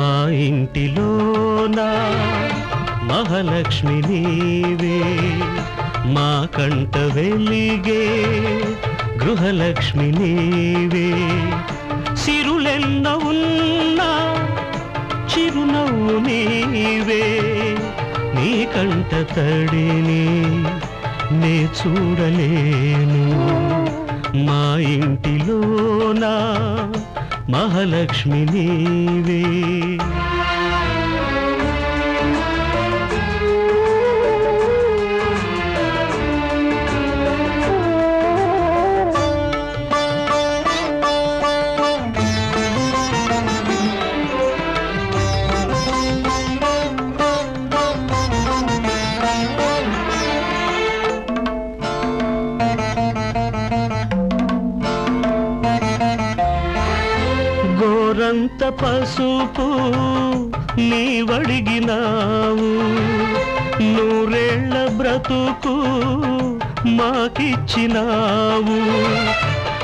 మా ఇంటిలోనా మహాలక్ష్మి నీవే. మా కంట వెలిగే గృహలక్ష్మి నీవే. సిరులెన్న ఉన్నా చిరునవ్వు నీవే. నీ కంట తడిని నే చూడలేను. మహాలక్ష్మి నీవే. గోరంత పసుపు నీవడిగినావు. నూరేళ్ళ బ్రతుకు మాకిచ్చినావు.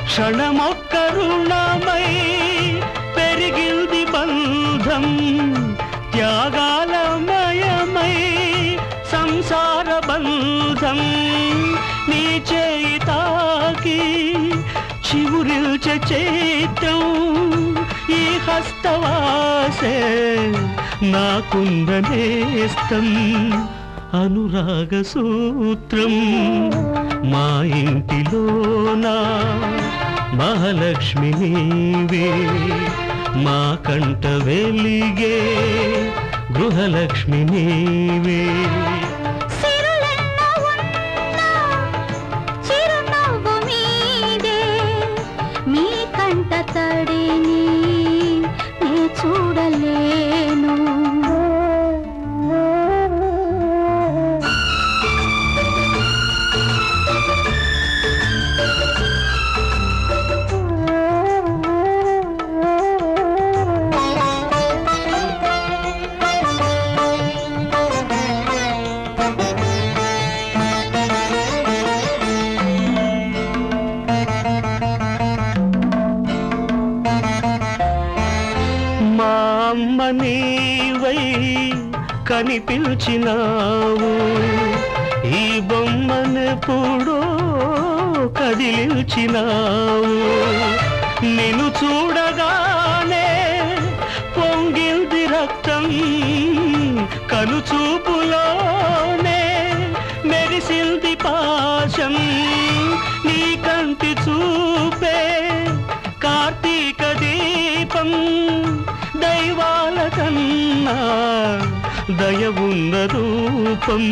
క్షణమొక్క రుణమై పెరిగింది బంధం త్యాగాలమయమై సంసార బంధం. నీ చేయి తాకి చివురిల్చే చైత్రం వాస్తవాసే నాకుందనేస్తం అనురాగ సూత్రం మా ఇంటిలోన? మహాలక్ష్మి నీవే మా కంట వెలిగే గృహలక్ష్మి నీవే. నీవై కనిపించినావు. ఈ బొమ్మనెప్పుడో కదిలించినావు. నిన్ను చూడగానే పొంగింది రక్తం కనుచూపులోనే మెరిసింది పాశం నీ కంటి చూపే కార్తీక దీపం. కన్నా దయ ఉన్న రూపం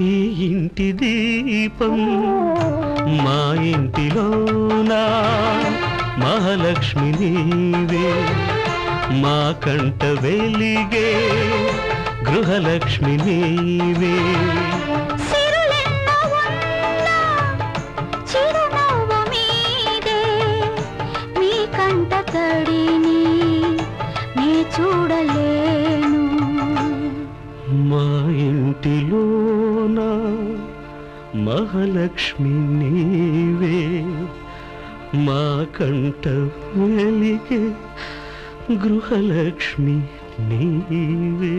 ఈ ఇంటి దీపం మా ఇంటిలోనా మహాలక్ష్మి నీవే. మా కంట వెలిగే గృహలక్ష్మి నీవే. ఇంటిలోన మహాలక్ష్మి నీవే మా కంట వెలిగే గృహలక్ష్మి నీవే.